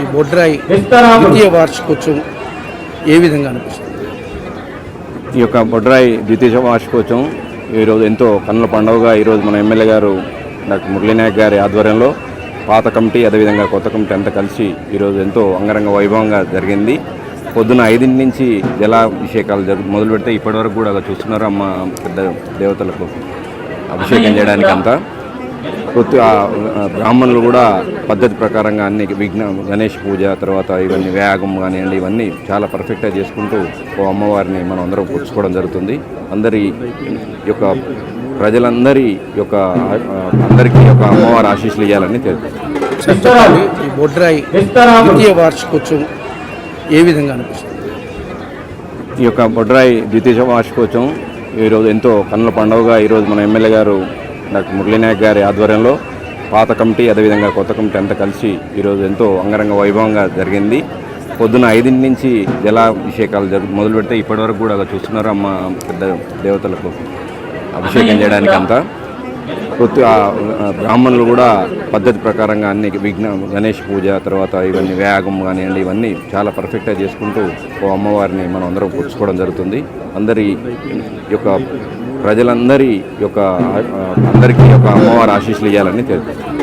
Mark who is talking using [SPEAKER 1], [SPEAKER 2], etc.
[SPEAKER 1] ఈ బొడ్రాయి ద్వితీయ వార్షికోత్సవం ఏ విధంగా అనిపిస్తుంది?
[SPEAKER 2] ఈ యొక్క బొడ్రాయి ద్వితీయ వార్షికోత్సవం ఈరోజు ఎంతో కన్నుల పండుగగా ఈరోజు మన ఎమ్మెల్యే గారు డాక్టర్ మురళీనాయక్ గారి ఆధ్వర్యంలో పాత కమిటీ అదేవిధంగా కొత్త కమిటీ అంతా కలిసి ఈరోజు ఎంతో అంగరంగ వైభవంగా జరిగింది. పొద్దున ఐదింటి నుంచి జలాభిషేకాలు జరుగు మొదలు పెడితే ఇప్పటివరకు కూడా అలా చూస్తున్నారు అమ్మ పెద్ద దేవతలకు అభిషేకం చేయడానికి అంతా? బ్రాహ్మణులు కూడా పద్ధతి ప్రకారంగా అన్ని విఘ్న గణేష్ పూజ తర్వాత ఇవన్నీ వ్యాగం కానివ్వండి ఇవన్నీ చాలా పర్ఫెక్ట్గా చేసుకుంటూ ఓ అమ్మవారిని మనం అందరం పుచ్చుకోవడం జరుగుతుంది. అందరి యొక్క ప్రజలందరి యొక్క అందరికీ యొక్క అమ్మవారి ఆశీస్సులు ఇవ్వాలని తెలుపుతున్నాను
[SPEAKER 1] చెప్పాలి ఈ బొడ్రాయి ద్వితీయ వార్షికోత్సవం ఏ విధంగా అనిపిస్తుంది?
[SPEAKER 2] ఈ యొక్క బొడ్రాయి ద్వితీయ వార్షికోత్సవం ఈరోజు ఎంతో కన్నుల పండుగగా ఈరోజు మన ఎమ్మెల్యే గారు డాక్టర్ మురళీనాయక్ గారి ఆధ్వర్యంలో పాత కమిటీ అదేవిధంగా కొత్త కమిటీ అంతా కలిసి ఈరోజు ఎంతో అంగరంగ వైభవంగా జరిగింది. పొద్దున ఐదింటి నుంచి జలాభిషేకాలు జరుగు మొదలు పెడితే ఇప్పటివరకు కూడా అలా చూస్తున్నారు అమ్మ పెద్ద దేవతలకు అభిషేకం చేయడానికి అంతా బ్రాహ్మణులు కూడా పద్ధతి ప్రకారంగా అన్ని విఘ్న గణేష్ పూజ తర్వాత ఇవన్నీ వ్యాగం కానివ్వండి ఇవన్నీ చాలా పర్ఫెక్ట్గా చేసుకుంటూ ఓ అమ్మవారిని మనం అందరం పుచ్చుకోవడం జరుగుతుంది. అందరి యొక్క ప్రజలందరి యొక్క అందరికీ యొక్క అమ్మవారి ఆశీస్సులు ఇవ్వాలని తెలుపుతుంది